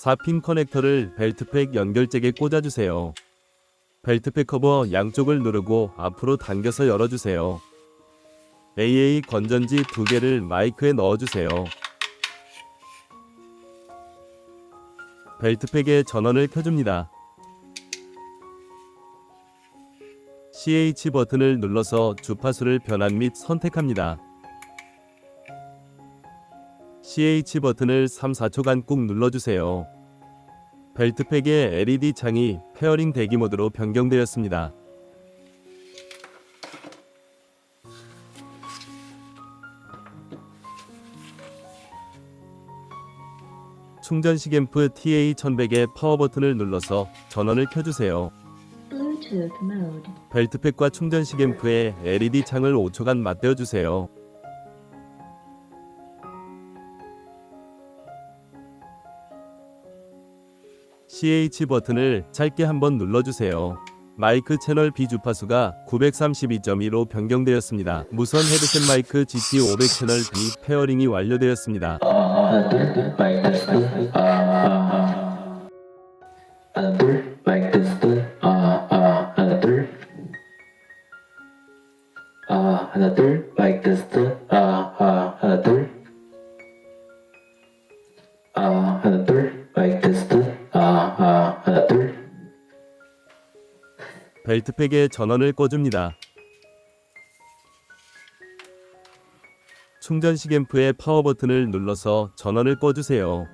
4핀 커넥터를 벨트팩 연결잭에 꽂아주세요. 벨트팩 커버 양쪽을 누르고 앞으로 당겨서 열어주세요. AA 건전지 두 개를 마이크에 넣어주세요. 벨트팩의 전원을 켜줍니다. CH 버튼을 눌러서 주파수를 변환 및 선택합니다. CH 버튼을 3, 4초간 꾹 눌러주세요. 벨트팩의 LED 창이 페어링 대기 모드로 변경되었습니다. 충전식 앰프 TA1100의 파워 버튼을 눌러서 전원을 켜주세요. 벨트팩과 충전식 앰프에 LED 창을 5초간 맞대어 주세요. CH 버튼을 짧게 한번 눌러주세요. 마이크 채널 B 주파수가 932.2로 변경되었습니다. 무선 헤드셋 마이크 GT500 채널 B 페어링이 완료되었습니다. 하나 둘 마이크 테스트 아아 하나 둘 아 아 하나 둘 벨트팩에 전원을 꺼줍니다. 충전식 앰프의 파워 버튼을 눌러서 전원을 꺼주세요.